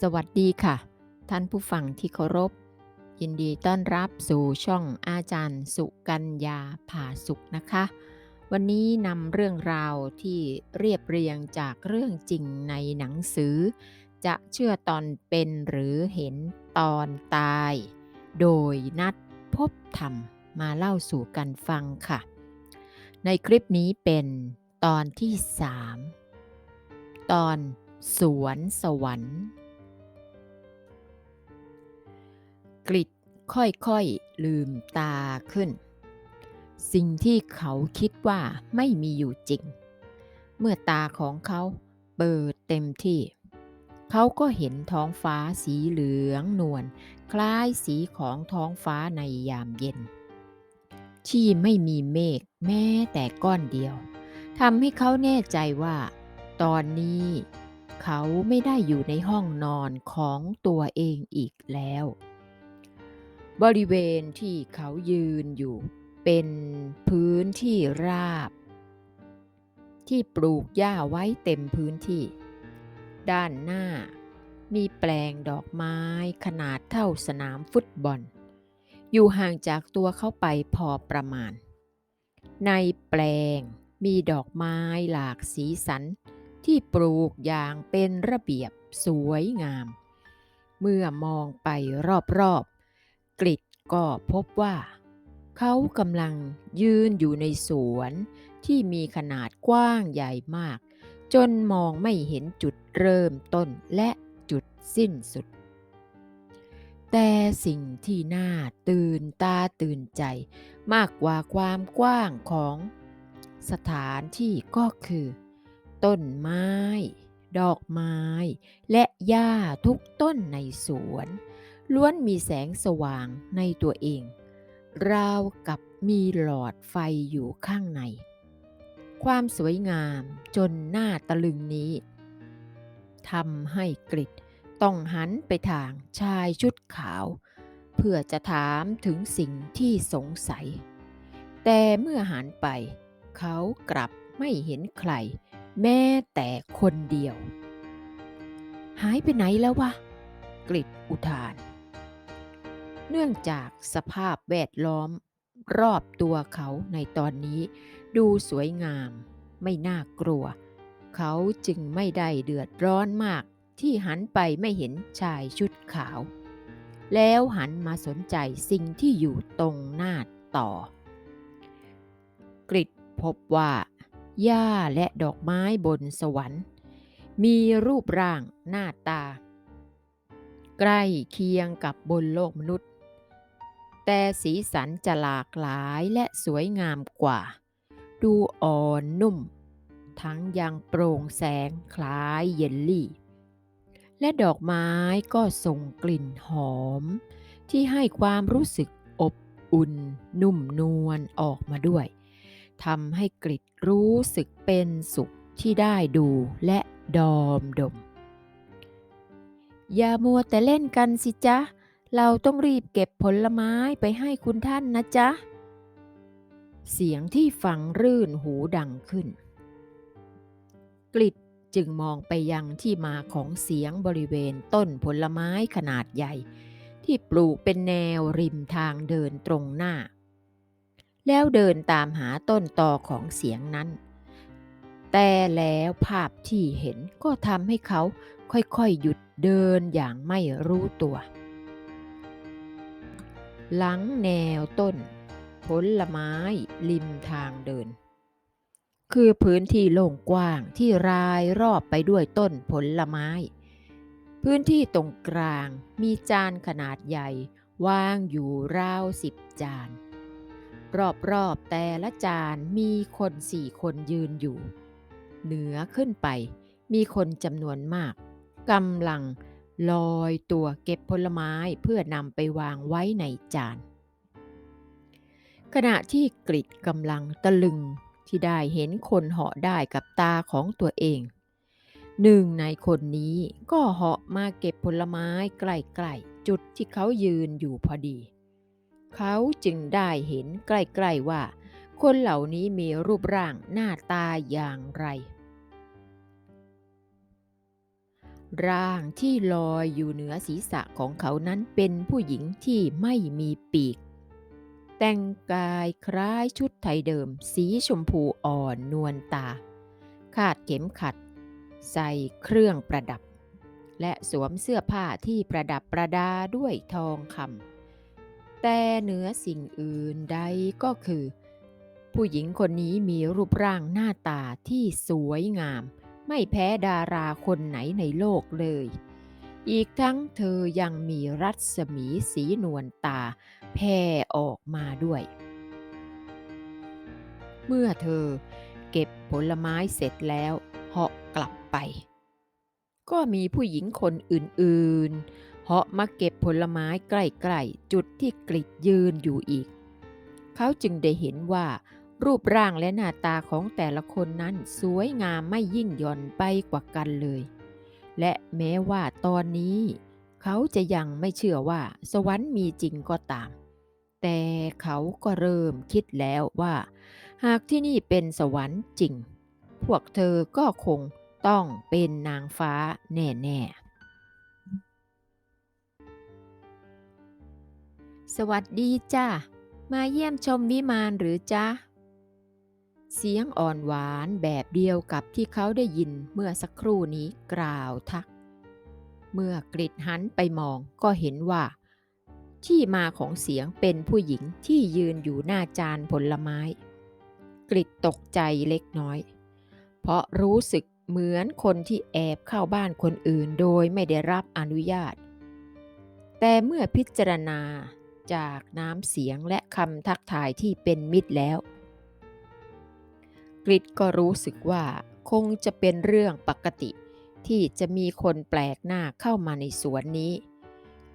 สวัสดีค่ะ ท่านผู้ฟังที่เคารพ ยินดีต้อนรับสู่ช่องอาจารย์สุกัญญาผ่าสุขนะคะ วันนี้นำเรื่องราวที่เรียบเรียงจากเรื่องจริงในหนังสือ จะเชื่อตอนเป็นหรือเห็นตอนตาย โดยนัดพบธรรมมาเล่าสู่กันฟังค่ะ ในคลิปนี้เป็นตอนที่3ตอนสวนสวรรค์ กริดค่อยๆลืมตาขึ้น สิ่งที่เขาคิดว่าไม่มีอยู่จริง เมื่อตาของเขาเปิดเต็มที่ เขาก็เห็นท้องฟ้าสีเหลืองนวลคล้ายสีของท้องฟ้าในยามเย็น ที่ไม่มีเมฆแม้แต่ก้อนเดียวทำให้เขาแน่ใจว่า ตอนนี้เขาไม่ได้อยู่ในห้องนอนของตัวเองอีกแล้ว บริเวณที่เขายืนอยู่เป็นพื้นที่ราบ ที่ปลูกหญ้าไว้เต็มพื้นที่ ด้านหน้ามีแปลงดอกไม้ขนาดเท่าสนามฟุตบอล อยู่ห่างจากตัวเขาไปพอประมาณ ในแปลงมีดอกไม้หลากสีสัน ที่ปลูกอย่างเป็นระเบียบสวยงาม เมื่อมองไปรอบๆ กริดก็พบว่า เขากำลังยืนอยู่ในสวนที่มีขนาดกว้างใหญ่มาก จนมองไม่เห็นจุดเริ่มต้นและจุดสิ้นสุด แต่สิ่งที่น่าตื่นตาตื่นใจมากกว่าความกว้างของสถานที่ก็คือ ต้นไม้ ดอกไม้ และหญ้าทุกต้นในสวน ล้วนมีแสงสว่างในตัวเอง ราวกับมีหลอดไฟอยู่ข้างใน ความสวยงามจนหน้าตะลึงนี้ทำให้กริดต้องหันไปทางชายชุดขาว เพื่อจะถามถึงสิ่งที่สงสัย แต่เมื่อหันไป เขากลับไม่เห็นใคร แม้แต่คนเดียว หายไปไหนแล้ววะกริดอุทาน เนื่องจากสภาพแวดล้อมรอบตัวเขาในตอนนี้ ดูสวยงาม ไม่น่ากลัว เขาจึงไม่ได้เดือดร้อนมากที่หันไปไม่เห็นชายชุดขาว แล้วหันมาสนใจสิ่งที่อยู่ตรงหน้าต่อ กริดพบว่าหญ้าและดอกไม้บนสวรรค์ มีรูปร่างหน้าตา ใกล้เคียงกับบนโลกมนุษย์ แต่สีสันจะหลากหลายและสวยงามกว่า ดูอ่อนนุ่ม ทั้งยังโปร่งแสงคล้ายเยลลี่ และดอกไม้ก็ส่งกลิ่นหอม ที่ให้ความรู้สึกอบอุ่น นุ่มนวลออกมาด้วยทำให้กริดรู้สึกเป็นสุขที่ได้ดูและดอมดม อย่ามัวแต่เล่นกันสิจ๊ะ เราต้องรีบเก็บผลไม้ไปให้คุณท่านนะจ๊ะ เสียงที่ฟังรื่นหูดังขึ้นกริดจึงมองไปยังที่มาของเสียงบริเวณต้นผลไม้ขนาดใหญ่ ที่ปลูกเป็นแนวริมทางเดินตรงหน้า แล้วเดินตามหาต้นตอของเสียงนั้น แต่แล้วภาพที่เห็นก็ทำให้เขาค่อยๆหยุดเดินอย่างไม่รู้ตัว หลังแนวต้น ผลไม้ริมทางเดิน คือพื้นที่โล่งกว้างที่รายรอบไปด้วยต้นผลไม้ พื้นที่ตรงกลางมีจานขนาดใหญ่วางอยู่ราวสิบจาน รอบๆแต่ละจานมีคนสี่คนยืนอยู่ เหนือขึ้นไปมีคนจำนวนมากกำลัง ลอยตัวเก็บผลไม้เพื่อนำไปวางไว้ในจาน ขณะที่กริดกำลังตะลึงที่ได้เห็นคนเหาะได้กับตาของตัวเอง หนึ่งในคนนี้ก็เหาะมาเก็บผลไม้ใกล้ๆจุดที่เขายืนอยู่พอดี เขาจึงได้เห็นใกล้ๆว่า คนเหล่านี้มีรูปร่างหน้าตาอย่างไร ร่างที่ลอยอยู่เหนือศีรษะของเขานั้นเป็นผู้หญิงที่ไม่มีปีก แต่งกายคล้ายชุดไทยเดิม สีชมพูอ่อนนวลตา คาดเข็มขัด ใส่เครื่องประดับ และสวมเสื้อผ้าที่ประดับประดาด้วยทองคำแต่เหนือสิ่งอื่นใดก็คือ ผู้หญิงคนนี้มีรูปร่างหน้าตาที่สวยงาม ไม่แพ้ดาราคนไหนในโลกเลย อีกทั้งเธอยังมีรัศมีสีนวลตาแผ่ออกมาด้วย เมื่อเธอเก็บผลไม้เสร็จแล้วเหาะกลับไป ก็มีผู้หญิงคนอื่นๆเหาะมาเก็บผลไม้ใกล้ๆจุดที่กริดยืนอยู่อีก เขาจึงได้เห็นว่า รูปร่างและหน้าตาของแต่ละคนนั้นสวยงามไม่ยิ่งหย่อนไปกว่ากันเลย และแม้ว่าตอนนี้ เขาจะยังไม่เชื่อว่าสวรรค์มีจริงก็ตาม แต่เขาก็เริ่มคิดแล้วว่า หากที่นี่เป็นสวรรค์จริง พวกเธอก็คงต้องเป็นนางฟ้าแน่ๆสวัสดีจ้ามาเยี่ยมชมวิมานหรือจ๊ะ เสียงอ่อนหวานแบบเดียวกับที่เขาได้ยินเมื่อสักครู่นี้กล่าวทัก เมื่อกริดหันไปมองก็เห็นว่า ที่มาของเสียงเป็นผู้หญิงที่ยืนอยู่หน้าจานผลไม้ กริดตกใจเล็กน้อย เพราะรู้สึกเหมือนคนที่แอบเข้าบ้านคนอื่นโดยไม่ได้รับอนุญาต แต่เมื่อพิจารณาจากน้ำเสียงและคำทักทายที่เป็นมิตรแล้ว กริดก็รู้สึกว่าคงจะเป็นเรื่องปกติ ที่จะมีคนแปลกหน้าเข้ามาในสวนนี้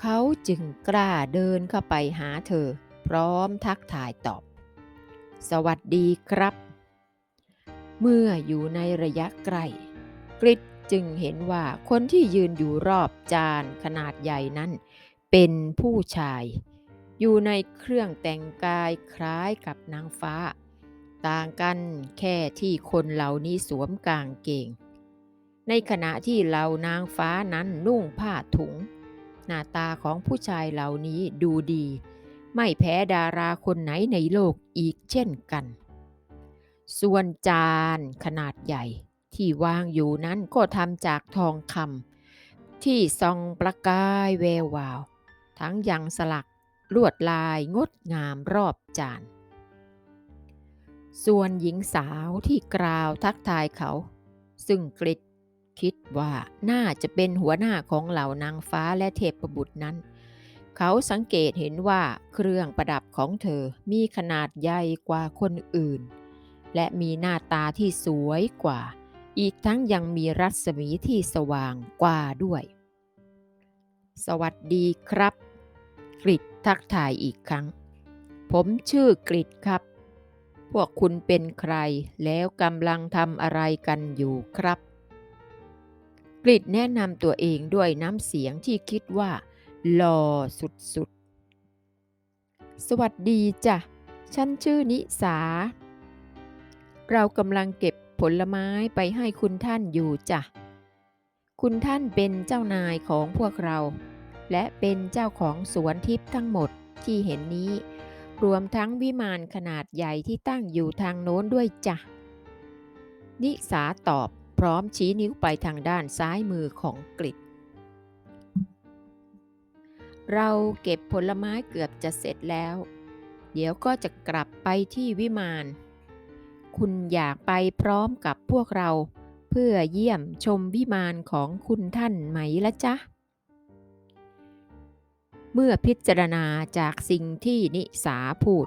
เขาจึงกล้าเดินเข้าไปหาเธอ พร้อมทักทายตอบ สวัสดีครับ เมื่ออยู่ในระยะใกล้กริดจึงเห็นว่าคนที่ยืนอยู่รอบจานขนาดใหญ่นั้น เป็นผู้ชาย อยู่ในเครื่องแต่งกายคล้ายกับนางฟ้า ต่างกันแค่ที่คนเหล่านี้สวมกางเกง ในขณะที่เหล่านางฟ้านั้นนุ่งผ้าถุง หน้าตาของผู้ชายเหล่านี้ดูดี ไม่แพ้ดาราคนไหนในโลกอีกเช่นกัน ส่วนจานขนาดใหญ่ที่วางอยู่นั้นก็ทำจากทองคำที่ส่องประกายแวววาว ทั้งยังสลักลวดลายงดงามรอบจาน ส่วนหญิงสาวที่กล่าวทักทายเขา ซึ่งกริดคิดว่าน่าจะเป็นหัวหน้าของเหล่านางฟ้าและเทพบุตรนั้น เขาสังเกตเห็นว่าเครื่องประดับของเธอมีขนาดใหญ่กว่าคนอื่น และมีหน้าตาที่สวยกว่า อีกทั้งยังมีรัศมีที่สว่างกว่าด้วย สวัสดีครับ กริดทักทายอีกครั้ง ผมชื่อกริดครับ พวกคุณเป็นใครแล้วกำลังทำอะไรกันอยู่ครับ กริดแนะนำตัวเองด้วยน้ำเสียงที่คิดว่าหล่อสุดๆ สวัสดีจ้ะ ฉันชื่อนิสา เรากำลังเก็บผลไม้ไปให้คุณท่านอยู่จ้ะ คุณท่านเป็นเจ้านายของพวกเรา และเป็นเจ้าของสวนทิพย์ทั้งหมดที่เห็นนี้ รวมทั้งวิมานขนาดใหญ่ที่ตั้งอยู่ทางโน้นด้วยจ้ะ นิสาตอบพร้อมชี้นิ้วไปทางด้านซ้ายมือของกริดเราเก็บผลไม้เกือบจะเสร็จแล้ว เดี๋ยวก็จะกลับไปที่วิมาน คุณอยากไปพร้อมกับพวกเรา เพื่อเยี่ยมชมวิมานของคุณท่านไหมละจ๊ะ เมื่อพิจารณาจากสิ่งที่นิสาพูด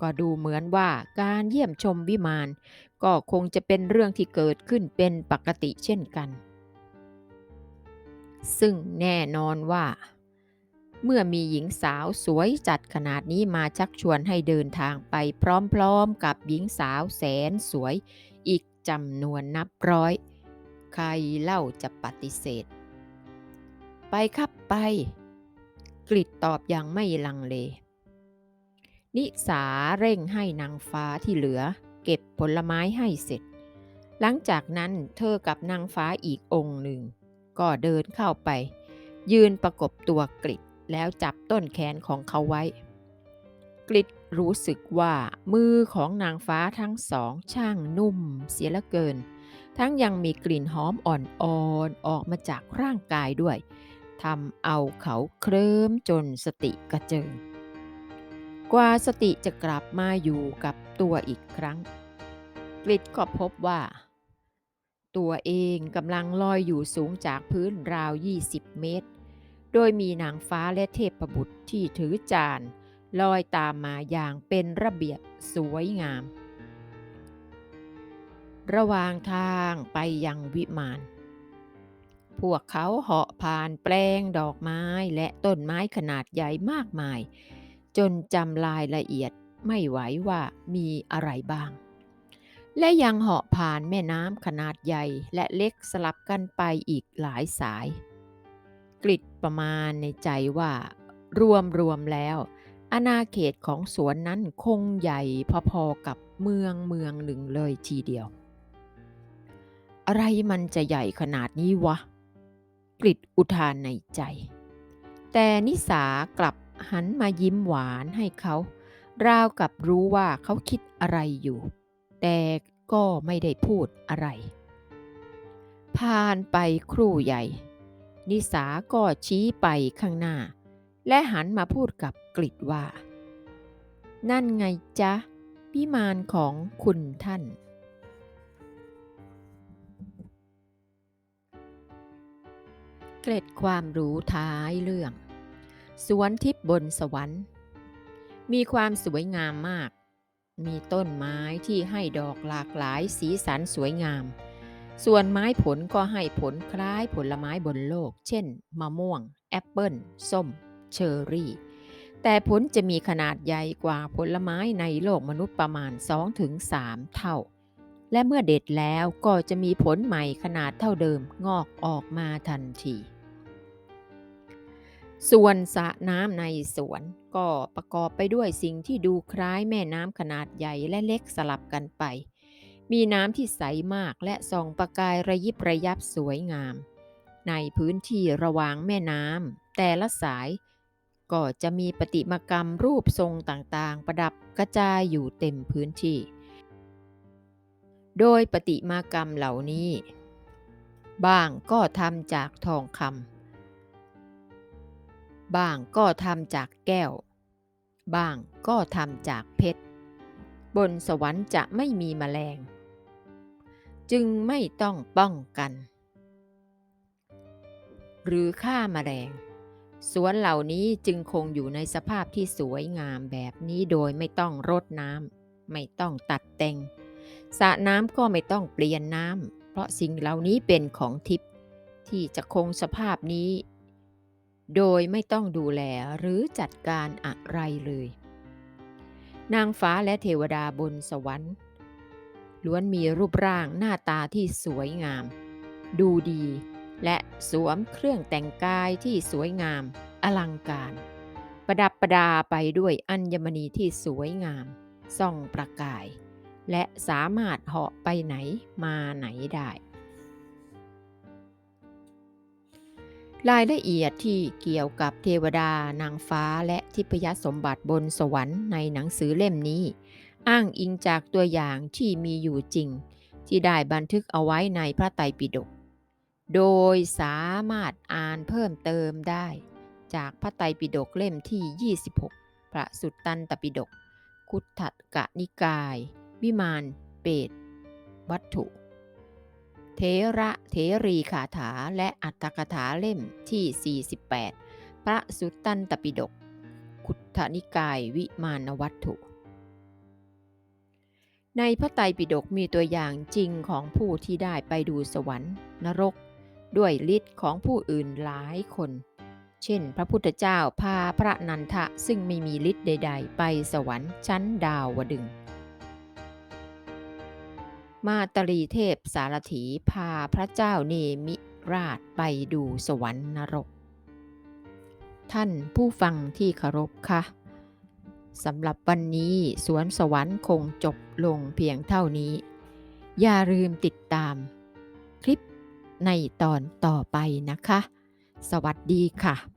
ก็ดูเหมือนว่าการเยี่ยมชมวิมาน ก็คงจะเป็นเรื่องที่เกิดขึ้นเป็นปกติเช่นกัน ซึ่งแน่นอนว่า เมื่อมีหญิงสาวสวยจัดขนาดนี้มาชักชวนให้เดินทางไปพร้อมๆกับหญิงสาวแสนสวยอีกจำนวนนับร้อย ใครเล่าจะปฏิเสธ ไปครับไป กริดตอบอย่างไม่ลังเล นิสาเร่งให้นางฟ้าที่เหลือ เก็บผลไม้ให้เสร็จ หลังจากนั้นเธอกับนางฟ้าอีกองค์หนึ่ง ก็เดินเข้าไป ยืนประกบตัวกริดแล้วจับต้นแขนของเขาไว้ กริดรู้สึกว่ามือของนางฟ้าทั้งสองช่างนุ่มเสียลือเกิน ทั้งยังมีกลิ่นหอมอ่อนๆออกมาจากร่างกายด้วย ทำเอาเขาเคลิ้มจนสติกระเจิง กว่าสติจะกลับมาอยู่กับตัวอีกครั้งกริดก็พบว่า ตัวเองกำลังลอยอยู่สูงจากพื้นราว 20 เมตร โดยมีนางฟ้าและเทพบุตรที่ถือจานลอยตามมาอย่างเป็นระเบียบสวยงาม ระหว่างทางไปยังวิมาน พวกเขาเหาะผ่านแปลงดอกไม้และต้นไม้ขนาดใหญ่มากมาย จนจำรายละเอียดไม่ไหวว่ามีอะไรบ้าง และยังเหาะผ่านแม่น้ำขนาดใหญ่และเล็กสลับกันไปอีกหลายสายกริดประมาณในใจว่ารวมรวมแล้วอาณาเขตของสวนนั้นคงใหญ่พอๆกับเมืองเมืองหนึ่งเลยทีเดียว อะไรมันจะใหญ่ขนาดนี้วะ กริดอุทานในใจ แต่นิสากลับหันมายิ้มหวานให้เขา ราวกับรู้ว่าเขาคิดอะไรอยู่ แต่ก็ไม่ได้พูดอะไร ผ่านไปครู่ใหญ่ นิสาก็ชี้ไปข้างหน้า และหันมาพูดกับกริดว่า นั่นไงจ๊ะพิมานของคุณท่าน เกร็ดความรู้ท้ายเรื่อง สวนทิพย์บนสวรรค์ มีความสวยงามมาก มีต้นไม้ที่ให้ดอกหลากหลายสีสันสวยงาม ส่วนไม้ผลก็ให้ผลคล้ายผลไม้บนโลก เช่น มะม่วง แอปเปิลส้ม เชอร์รี่ แต่ผลจะมีขนาดใหญ่กว่าผลไม้ในโลกมนุษย์ประมาณ 2-3 เท่าและเมื่อเด็ดแล้วก็จะมีผลใหม่ขนาดเท่าเดิมงอกออกมาทันที ส่วนสระน้ำในสวน ก็ประกอบไปด้วยสิ่งที่ดูคล้ายแม่น้ำขนาดใหญ่และเล็กสลับกันไป มีน้ำที่ใสมากและส่องประกายระยิบระยับสวยงาม ในพื้นที่ระหว่างแม่น้ำแต่ละสาย ก็จะมีประติมากรรมรูปทรงต่างๆ ประดับกระจายอยู่เต็มพื้นที่ โดยประติมากรรมเหล่านี้ บ้างก็ทำจากทองคำ บางก็ทำจากแก้ว บางก็ทำจากเพชร บนสวรรค์จะไม่มีแมลง จึงไม่ต้องป้องกัน หรือฆ่าแมลง สวนเหล่านี้จึงคงอยู่ในสภาพที่สวยงามแบบนี้โดยไม่ต้องรดน้ำไม่ต้องตัดแต่งสระน้ำก็ไม่ต้องเปลี่ยนน้ำเพราะสิ่งเหล่านี้เป็นของทิพย์ที่จะคงสภาพนี้ โดยไม่ต้องดูแลหรือจัดการอะไรเลย นางฟ้าและเทวดาบนสวรรค์ ล้วนมีรูปร่างหน้าตาที่สวยงาม ดูดี และสวมเครื่องแต่งกายที่สวยงาม อลังการ ประดับประดาไปด้วยอัญมณีที่สวยงาม ส่องประกาย และสามารถเหาะไปไหนมาไหนได้ รายละเอียดที่เกี่ยวกับเทวดานางฟ้าและทิพยสมบัติบนสวรรค์ในหนังสือเล่มนี้ อ้างอิงจากตัวอย่างที่มีอยู่จริง ที่ได้บันทึกเอาไว้ในพระไตรปิฎกโดยสามารถอ่านเพิ่มเติมได้ จากพระไตรปิฎกเล่มที่ 26 พระสุตตันตปิฎกคุตถกะนิกาย วิมานเปตวัตถุ เทระเทรีคาถาและอัตถกถาเล่มที่ 48 พระสุตตันตปิฎกคุตถนิกายวิมานวัตถุ ในพระไตรปิฎกมีตัวอย่างจริงของผู้ที่ได้ไปดูสวรรค์ นรก ด้วยฤทธิ์ของผู้อื่นหลายคน เช่น พระพุทธเจ้าพาพระนันทะซึ่งไม่มีฤทธิ์ใด ๆ ไปสวรรค์ชั้นดาวดึงส์ มาตรีเทพสารถีพาพระเจ้าเนมิราชไปดูสวรรค์นรก ท่านผู้ฟังที่เคารพคะสำหรับวันนี้สวนสวรรค์คงจบลงเพียงเท่านี้ อย่าลืมติดตามคลิปในตอนต่อไปนะคะ สวัสดีค่ะ